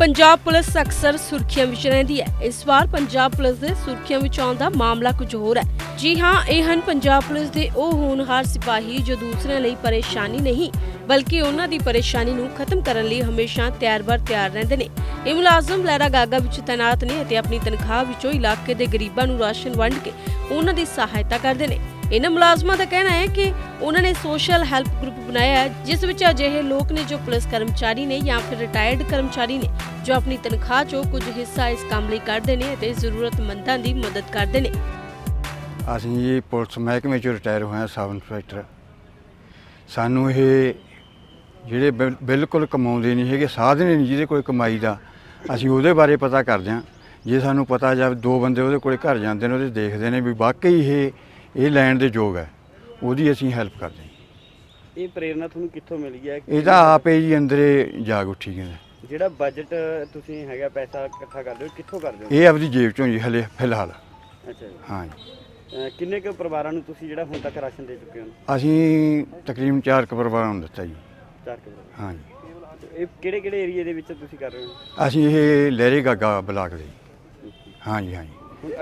Punjab police ਅਕਸਰ ਸੁਰਖੀਆਂ ਵਿੱਚ ਰਹਿੰਦੀ ਹੈ। ਇਸ ਵਾਰ ਪੰਜਾਬ ਪੁਲਿਸ ਦੇ ਸੁਰਖੀਆਂ ਵਿੱਚ ਆਉਣ ਦਾ ਮਾਮਲਾ ਕੁਝ ਹੋਰ ਹੈ। ਜੀ ਹਾਂ, ਇਹ ਹਨ ਪੰਜਾਬ ਪੁਲਿਸ ਦੇ ਉਹ ਹੋਣਹਾਰ ਸਿਪਾਹੀ ਜੋ ਦੂਸਰਿਆਂ ਲਈ ਪਰੇਸ਼ਾਨੀ ਨਹੀਂ, ਬਲਕਿ ਉਹਨਾਂ ਦੀ ਪਰੇਸ਼ਾਨੀ ਨੂੰ ਖਤਮ ਕਰਨ ਲਈ ਹਮੇਸ਼ਾ ਤਿਆਰ-ਬਰ ਤਿਆਰ ਰਹਿੰਦੇ ਨੇ। ਇਹ ਮੁਲਾਜ਼ਮ ਲਹਿਰਾ ਗਾਗਾ ਵਿੱਚ ਤੈਨਾਤ ਨੇ ਅਤੇ ਆਪਣੀ ਤਨਖਾਹ ਵਿੱਚੋਂ ਇਲਾਕੇ ਦੇ ਗਰੀਬਾਂ ਨੂੰ ਰਾਸ਼ਨ ਵੰਡ ਕੇ ਉਹਨਾਂ ਦੀ ਸਹਾਇਤਾ ਕਰਦੇ ਨੇ। ਇਹਨਾਂ ਮੁਲਾਜ਼ਮਾਂ ਦਾ ਕਹਿਣਾ ਹੈ ਕਿ ਉਹਨਾਂ ਨੇ ਸੋਸ਼ਲ ਹੈਲਪ ਗਰੁੱਪ ਬਣਾਇਆ ਹੈ, ਜਿਸ ਵਿੱਚ ਅਜਿਹੇ ਲੋਕ ਨੇ ਜੋ ਪੁਲਿਸ ਕਰਮਚਾਰੀ ਨੇ ਜਾਂ ਫਿਰ ਰਿਟਾਇਰਡ ਕਰਮਚਾਰੀ ਨੇ ਜੋ ਆਪਣੀ ਤਨਖਾਹ ਚੋਂ ਕੁਝ ਹਿੱਸਾ ਇਸ ਕੰਮ ਲਈ ਕੱਢਦੇ ਨੇ ਅਤੇ ਜ਼ਰੂਰਤਮੰਦਾਂ ਦੀ ਮਦਦ ਕਰਦੇ ਨੇ। ਅਸੀਂ ਜੀ ਪੁਲਿਸ ਮਹਿਕਮੇ ਚੋਂ ਰਿਟਾਇਰ ਹੋਏ ਹਾਂ, ਸਬ ਇੰਸਪੈਕਟਰ। ਸਾਨੂੰ ਇਹ ਜਿਹੜੇ ਬਿਲਕੁਲ ਕਮਾਉਂਦੇ ਨਹੀਂ ਹੈਗੇ, ਸਾਧਨ ਹੀ ਨਹੀਂ ਜਿਹਦੇ ਕੋਈ ਕਮਾਈ ਦਾ। ਅਸੀਂ ਉਹਦੇ ਬਾਰੇ ਪਤਾ ਕਰਦੇ ਹਾਂ। ਜੇ ਸਾਨੂੰ ਪਤਾ ਜਾਵੇ, ਦੋ ਬੰਦੇ ਉਹਦੇ ਕੋਲੇ ਘਰ ਜਾਂਦੇ ਨੇ, ਉਹਦੇ ਦੇਖਦੇ ਨੇ ਵੀ ਵਾਕਈ ਇਹ ਇਹ ਲੈਣ ਦੇ ਯੋਗ ਹੈ। ਉਹਦੀ ਅਸੀਂ ਹੈਲਪ ਕਰਦੇ ਹਾਂ। ਇਹ ਪ੍ਰੇਰਣਾ ਤੁਹਾਨੂੰ ਕਿੱਥੋਂ ਮਿਲੀ ਹੈ? ਇਹ ਤਾਂ ਆਪੇ ਜੀ ਅੰਦਰੇ ਜਾਗ ਉੱਠੀ ਗਿਆ ਜਿਹੜਾ ਬਜਟ ਤੁਸੀਂ ਹੈਗਾ ਪੈਸਾ ਇਕੱਠਾ ਕਰਦੇ ਹੋ ਕਿੱਥੋਂ ਕਰਦੇ ਹੋ? ਇਹ ਆਪਦੀ ਜੇਬ ਚੋਂ ਜੀ ਹਲੇ ਫਿਲਹਾਲ। ਅੱਛਾ ਜੀ। ਹਾਂ ਜੀ। ਅਹ ਕਿੰਨੇ ਕੁ ਪਰਿਵਾਰਾਂ ਨੂੰ ਤੁਸੀਂ ਜਿਹੜਾ ਹੁਣ ਤੱਕ ਰਾਸ਼ਨ ਦੇ ਚੁੱਕੇ ਹੋ? ਅਸੀਂ ਤਕਰੀਬਨ ਚਾਰ ਕੁ ਪਰਿਵਾਰਾਂ ਨੂੰ ਦਿੱਤਾ ਜੀ। ਚਾਰ ਕੁ ਪਰਿਵਾਰ। ਹਾਂ ਜੀ। ਇਹ ਕਿਹੜੇ ਕਿਹੜੇ ਏਰੀਆ ਦੇ ਵਿੱਚ ਤੁਸੀਂ ਕਰ ਰਹੇ ਹੋ? ਅਸੀਂ ਇਹ ਲਹਿਰੇ ਗਾਗਾ ਬਲਾਕ ਦੇ। ਹਾਂ ਜੀ ਹਾਂ ਜੀ।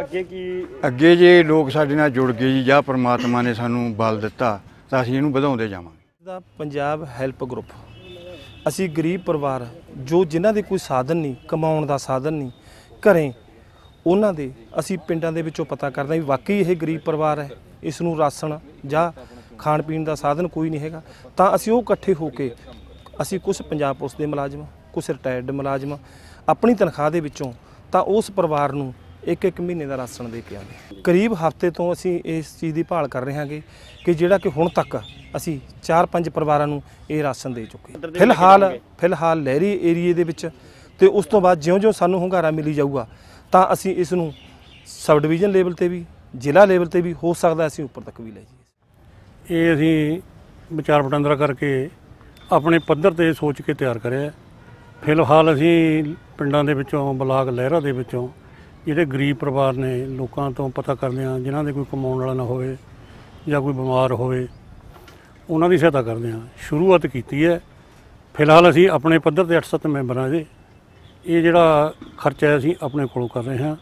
ਅੱਗੇ ਕੀ ਅੱਗੇ ਜੇ ਲੋਕ ਸਾਡੇ ਨਾਲ ਜੁੜ ਗਏ ਜੀ ਜਾਂ ਪ੍ਰਮਾਤਮਾ ਨੇ ਸਾਨੂੰ ਬਲ ਦਿੱਤਾ ਤਾਂ ਅਸੀਂ ਇਹਨੂੰ ਵਧਾਉਂਦੇ ਜਾਵਾਂਗੇ। The Punjab help group. ਅਸੀਂ ਗਰੀਬ ਪਰਿਵਾਰ ਜੋ ਜਿਨ੍ਹਾਂ ਦੇ ਕੋਈ ਸਾਧਨ ਨਹੀਂ ਕਮਾਉਣ ਦਾ ਸਾਧਨ ਨਹੀਂ ਘਰੇ ਉਹਨਾਂ ਦੇ ਅਸੀਂ ਪਿੰਡਾਂ ਦੇ ਵਿੱਚੋਂ ਪਤਾ ਕਰਦੇ ਹਾਂ ਵੀ ਵਾਕਈ ਇਹ ਗਰੀਬ ਪਰਿਵਾਰ ਹੈ ਇਸ ਨੂੰ ਰਾਸ਼ਨ ਜਾਂ ਖਾਣ ਪੀਣ ਦਾ ਸਾਧਨ ਕੋਈ ਨਹੀਂ ਹੈਗਾ। ਤਾਂ ਅਸੀਂ ਉਹ ਇਕੱਠੇ ਹੋ ਕੇ ਅਸੀਂ ਕੁਝ ਪੰਜਾਬ ਪੁਲਿਸ ਦੇ ਮੁਲਾਜ਼ਮ ਕੁਝ ਰਿਟਾਇਰਡ ਮੁਲਾਜ਼ਮ ਆਪਣੀ ਤਨਖਾਹ ਦੇ ਵਿੱਚੋਂ ਤਾਂ ਉਸ ਪਰਿਵਾਰ ਨੂੰ ਇੱਕ ਇੱਕ ਮਹੀਨੇ ਦਾ ਰਾਸ਼ਨ ਦੇ ਕੇ ਆਉਂਦੇ ਕਰੀਬ ਹਫ਼ਤੇ ਤੋਂ ਅਸੀਂ ਇਸ ਚੀਜ਼ ਦੀ ਭਾਲ ਕਰ ਰਹੇ ਹਾਂਗੇ ਕਿ ਜਿਹੜਾ ਕਿ ਹੁਣ ਤੱਕ ਅਸੀਂ 4-5 ਪਰਿਵਾਰਾਂ ਨੂੰ ਇਹ ਰਾਸ਼ਨ ਦੇ ਚੁੱਕੇ ਫਿਲਹਾਲ ਫਿਲਹਾਲ ਲਹਿਰੀ ਏਰੀਏ ਦੇ ਵਿੱਚ ਤੇ ਉਸ ਤੋਂ ਬਾਅਦ ਜਿਉਂ-ਜਿਉਂ ਸਾਨੂੰ ਹੁੰਗਾਰਾ ਮਿਲੀ ਜਾਊਗਾ, ਤਾਂ ਅਸੀਂ ਇਸ ਨੂੰ ਸਬ ਡਿਵੀਜ਼ਨ ਲੈਵਲ ਤੇ ਵੀ, ਜ਼ਿਲ੍ਹਾ ਲੈਵਲ ਤੇ ਵੀ ਹੋ ਸਕਦਾ ਅਸੀਂ ਉੱਪਰ ਤੱਕ ਵੀ ਲੈ ਜਾਈਏ। ਇਹ ਅਸੀਂ ਵਿਚਾਰ ਵਟਾਂਦਰਾ ਕਰਕੇ ਆਪਣੇ ਪੱਧਰ ਤੇ ਸੋਚ ਕੇ ਤਿਆਰ ਕਰਿਆ ਫਿਲਹਾਲ ਅਸੀਂ ਪਿੰਡਾਂ ਦੇ ਵਿੱਚੋਂ, ਬਲਾਕ ਲਹਿਰਾ ਦੇ ਵਿੱਚੋਂ ਜਿਹੜੇ ਗਰੀਬ ਪਰਿਵਾਰ ਨੇ ਲੋਕਾਂ ਤੋਂ ਪਤਾ ਕਰਦੇ ਹਾਂ ਜਿਨ੍ਹਾਂ ਦੇ ਕੋਈ ਕਮਾਉਣ ਵਾਲਾ ਨਾ ਹੋਵੇ ਜਾਂ ਕੋਈ ਬਿਮਾਰ ਹੋਵੇ, ਉਹਨਾਂ ਦੀ ਸਹਾਇਤਾ ਕਰਦੇ ਹਾਂ। ਸ਼ੁਰੂਆਤ ਕੀਤੀ ਹੈ। ਫਿਲਹਾਲ ਅਸੀਂ ਆਪਣੇ ਪੱਧਰ ਤੇ 8-7 ਮੈਂਬਰਾਂ ਦੇ ਇਹ ਜਿਹੜਾ ਖਰਚਾ ਅਸੀਂ ਆਪਣੇ ਕੋਲੋਂ ਕਰ ਰਹੇ ਹਾਂ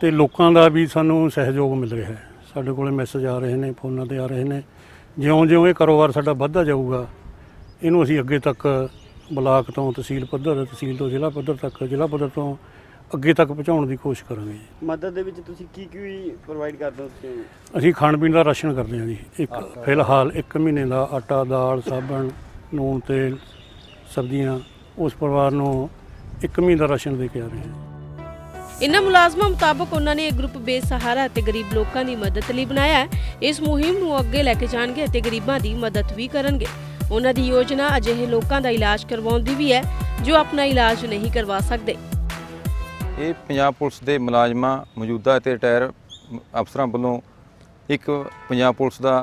ਤੇ ਲੋਕਾਂ ਦਾ ਵੀ ਸਾਨੂੰ ਸਹਿਯੋਗ ਮਿਲ ਰਿਹਾ ਹੈ। ਸਾਡੇ ਕੋਲੇ ਮੈਸੇਜ ਆ ਰਹੇ ਨੇ, ਫੋਨਾਂ ਤੇ ਆ ਰਹੇ ਨੇ। ਜਿਉਂ-ਜਿਉਂ ਇਹ ਕਾਰੋਬਾਰ ਸਾਡਾ ਵੱਧਦਾ ਜਾਊਗਾ, ਇਹਨੂੰ ਅਸੀਂ ਅੱਗੇ ਤੱਕ ਬਲਾਕ ਤੋਂ ਤਹਿਸੀਲ ਪੱਧਰ, ਤਹਿਸੀਲ ਤੋਂ ਜ਼ਿਲ੍ਹਾ ਪੱਧਰ ਤੱਕ, ਜ਼ਿਲ੍ਹਾ ਪੱਧਰ ਤੋਂ ਅੱਗੇ ਤੱਕ ਪਹੁੰਚਾਉਣ ਦੀ ਕੋਸ਼ਿਸ਼ ਕਰਾਂਗੇ ਜੀ। ਮਦਦ ਦੇ ਵਿੱਚ ਤੁਸੀਂ ਕੀ ਕੀ ਪ੍ਰੋਵਾਈਡ ਕਰਦੇ ਹੋ ਤੁਸੀਂ? ਅਸੀਂ ਖਾਣ ਪੀਣ ਦਾ ਰਾਸ਼ਨ ਕਰਦੇ ਹਾਂ ਜੀ। ਇੱਕ ਫਿਲਹਾਲ ਇੱਕ ਮਹੀਨੇ ਦਾ ਆਟਾ ਦਾਲ ਸਾਬਣ ਨੂਨ ਤੇਲ ਸਬਜ਼ੀਆਂ ਉਸ ਪਰਿਵਾਰ ਨੂੰ ਇੱਕ ਮਹੀਨੇ ਦਾ ਰਾਸ਼ਨ ਦੇ ਕੇ ਆ ਰਹੇ ਹਾਂ ਇਨ੍ਹਾਂ ਮੁਲਾਜ਼ਮਾਂ ਮੁਤਾਬਕ ਉਹਨਾਂ ਨੇ ਇਹ ਗਰੁੱਪ ਬੇਸਹਾਰਾ ਅਤੇ ਗਰੀਬ ਲੋਕਾਂ ਦੀ ਮਦਦ ਲਈ ਬਣਾਇਆ ਹੈ। ਇਸ ਮੁਹਿੰਮ ਨੂੰ ਅੱਗੇ ਲੈ ਕੇ ਜਾਣਗੇ ਅਤੇ ਗਰੀਬਾਂ ਦੀ ਮਦਦ ਵੀ ਕਰਨਗੇ। ਉਹਨਾਂ ਦੀ ਯੋਜਨਾ ਅਜਿਹੇ ਲੋਕਾਂ ਦਾ ਇਲਾਜ ਕਰਵਾਉਣ ਦੀ ਵੀ ਹੈ ਜੋ ਆਪਣਾ ਇਲਾਜ ਨਹੀਂ ਕਰਵਾ ਸਕਦੇ। ਇਹ ਪੰਜਾਬ ਪੁਲਿਸ ਦੇ ਮੁਲਾਜ਼ਮਾਂ, ਮੌਜੂਦਾ ਅਤੇ ਰਿਟਾਇਰ ਅਫਸਰਾਂ ਵੱਲੋਂ ਇੱਕ ਪੰਜਾਬ ਪੁਲਿਸ ਦਾ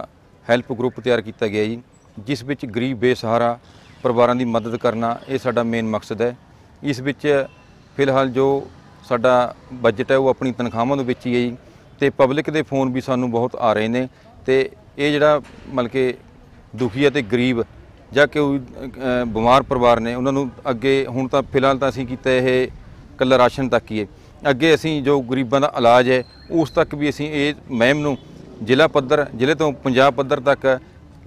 ਹੈਲਪ ਗਰੁੱਪ ਤਿਆਰ ਕੀਤਾ ਗਿਆ ਜੀ, ਜਿਸ ਵਿੱਚ ਗਰੀਬ ਬੇਸਹਾਰਾ ਪਰਿਵਾਰਾਂ ਦੀ ਮਦਦ ਕਰਨਾ ਇਹ ਸਾਡਾ ਮੇਨ ਮਕਸਦ ਹੈ। ਇਸ ਵਿੱਚ ਫਿਲਹਾਲ ਜੋ ਸਾਡਾ ਬਜਟ ਹੈ ਉਹ ਆਪਣੀ ਤਨਖਾਹਾਂ ਦੇ ਵਿੱਚ ਹੀ ਹੈ ਜੀ ਤੇ ਪਬਲਿਕ ਦੇ ਫੋਨ ਵੀ ਸਾਨੂੰ ਬਹੁਤ ਆ ਰਹੇ ਨੇ ਤੇ ਇਹ ਜਿਹੜਾ ਮਤਲਬ ਕਿ ਦੁਖੀ ਅਤੇ ਗਰੀਬ ਜਾਂ ਕੋਈ ਬਿਮਾਰ ਪਰਿਵਾਰ ਨੇ ਉਹਨਾਂ ਨੂੰ ਅੱਗੇ ਹੁਣ ਤਾਂ ਫਿਲਹਾਲ ਤਾਂ ਅਸੀਂ ਕੀਤਾ ਇਹ ਕੱਲਾ ਰਾਸ਼ਨ ਤੱਕ ਹੀ ਹੈ। ਅੱਗੇ ਅਸੀਂ ਜੋ ਗਰੀਬਾਂ ਦਾ ਇਲਾਜ ਹੈ ਉਸ ਤੱਕ ਵੀ ਅਸੀਂ ਇਹ ਮੁਹਿੰਮ ਨੂੰ ਜ਼ਿਲ੍ਹਾ ਪੱਧਰ ਜ਼ਿਲ੍ਹੇ ਤੋਂ ਪੰਜਾਬ ਪੱਧਰ ਤੱਕ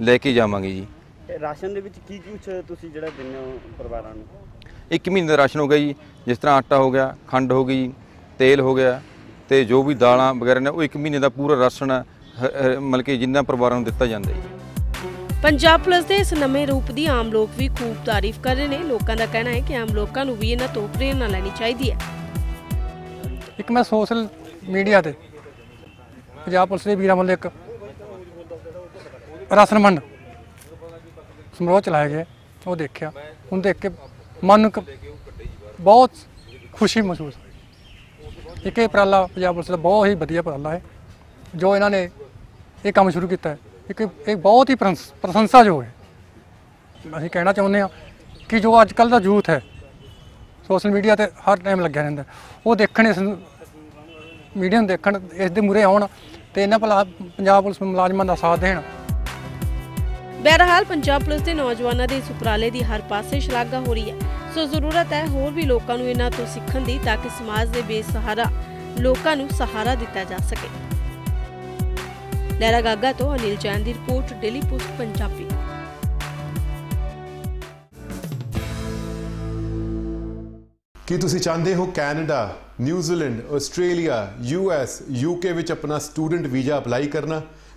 ਲੈ ਕੇ ਜਾਵਾਂਗੇ ਜੀ। ਰਾਸ਼ਨ ਦੇ ਵਿੱਚ ਕੀ ਕੁਛ ਤੁਸੀਂ ਜਿਹੜਾ ਦਿੰਦੇ ਹੋ ਪਰਿਵਾਰਾਂ ਨੂੰ? ਇੱਕ ਮਹੀਨੇ ਦਾ ਰਾਸ਼ਨ ਹੋ ਗਿਆ ਜੀ ਜਿਸ ਤਰ੍ਹਾਂ ਆਟਾ ਹੋ ਗਿਆ ਖੰਡ ਹੋ ਗਈ ਤੇਲ ਹੋ ਗਿਆ ਤੇ ਜੋ ਵੀ ਦਾਲਾਂ ਵਗੈਰਾ ਨੇ ਉਹ ਇੱਕ ਮਹੀਨੇ ਦਾ ਪੂਰਾ ਰਾਸ਼ਨ ਮਤਲਬ ਕਿ ਜਿੰਨਾ ਪਰਿਵਾਰਾਂ ਨੂੰ ਦਿੱਤਾ ਜਾਂਦਾ ਹੈ ਪੰਜਾਬ ਪੁਲਿਸ ਦੇ ਇਸ ਨਵੇਂ ਰੂਪ ਦੀ ਆਮ ਲੋਕ ਵੀ ਖੂਬ ਤਾਰੀਫ ਕਰ ਰਹੇ ਨੇ। ਲੋਕਾਂ ਦਾ ਕਹਿਣਾ ਹੈ ਕਿ ਆਮ ਲੋਕਾਂ ਨੂੰ ਵੀ ਇਹਨਾਂ ਤੋਂ ਪ੍ਰੇਰਨਾ ਲੈਣੀ ਚਾਹੀਦੀ ਹੈ। ਇੱਕ ਮੈਂ ਸੋਸ਼ਲ ਮੀਡੀਆ ਤੇ ਪੰਜਾਬ ਪੁਲਿਸ ਦੇ ਵੀਰਾਂ ਵੱਲੋਂ ਇੱਕ ਰਾਸ਼ਨ ਵੰਡ ਸਮਾਰੋਹ ਚਲਾਇਆ ਗਿਆ। ਉਹ ਦੇਖਿਆ। ਉਹਨੂੰ ਦੇਖ ਕੇ ਮਨ ਨੂੰ ਇੱਕ ਬਹੁਤ ਖੁਸ਼ੀ ਮਹਿਸੂਸ ਹੋਈ। ਇੱਕ ਇਹ ਉਪਰਾਲਾ ਪੰਜਾਬ ਪੁਲਿਸ ਦਾ ਬਹੁਤ ਹੀ ਵਧੀਆ ਉਪਰਾਲਾ ਹੈ। ਜੋ ਇਹਨਾਂ ਨੇ ਇਹ ਕੰਮ ਸ਼ੁਰੂ ਕੀਤਾ ਹੈ। ਇੱਕ ਇਹ ਬਹੁਤ ਹੀ ਪ੍ਰਸ਼ੰਸ- ਪ੍ਰਸ਼ੰਸਾਯੋਗ ਹੈ। ਅਸੀਂ ਕਹਿਣਾ ਚਾਹੁੰਦੇ ਹਾਂ ਕਿ ਜੋ ਅੱਜ ਕੱਲ ਦਾ ਯੂਥ ਹੈ, ਸੋਸ਼ਲ ਮੀਡੀਆ ਤੇ ਹਰ ਟਾਈਮ ਲੱਗਿਆ ਰਹਿੰਦਾ ਉਹ ਦੇਖਣ ਇਸ ਮੀਡੀਆ ਨੂੰ ਦੇਖਣ, ਇਸ ਦੇ ਮੂਰੇ ਆਉਣ ਤੇ ਇਹਨਾਂ ਭਲਾ, ਪੰਜਾਬ ਪੁਲਿਸ ਮੁਲਾਜ਼ਮਾਂ ਦਾ ਸਾਥ ਦੇਣ। ਬਹਰਹਾਲ ਪੰਜਾਬ ਪੁਲਿਸ ਦੇ ਨੌਜਵਾਨਾਂ ਦੇ ਇਸ ਉਪਰਾਲੇ ਦੀ ਹਰ ਪਾਸੇ ਸ਼ਲਾਘਾ ਹੋ ਰਹੀ ਹੈ। ਸੋ ਜ਼ਰੂਰਤ ਹੈ ਹੋਰ ਵੀ ਲੋਕਾਂ ਨੂੰ ਇਹਨਾਂ ਤੋਂ ਸਿੱਖਣ ਦੀ ਤਾਂ ਕਿ ਸਮਾਜ ਦੇ ਬੇਸਹਾਰਾ ਲੋਕਾਂ ਨੂੰ ਸਹਾਰਾ ਦਿੱਤਾ ਜਾ ਸਕੇ। ਲਹਿਰਾ ਗਾਗਾ ਤੋਂ ਅਨਿਲ ਜੈਨ ਦੀ ਰਿਪੋਰਟ, ਡੇਲੀ ਪੋਸਟ ਪੰਜਾਬੀ। ਕੀ ਤੁਸੀਂ ਚਾਹੁੰਦੇ ਹੋ Canada, New Zealand, Australia US UK ਵਿੱਚ ਆਪਣਾ ਸਟੂਡੈਂਟ ਵੀਜ਼ਾ ਅਪਲਾਈ ਕਰਨਾ?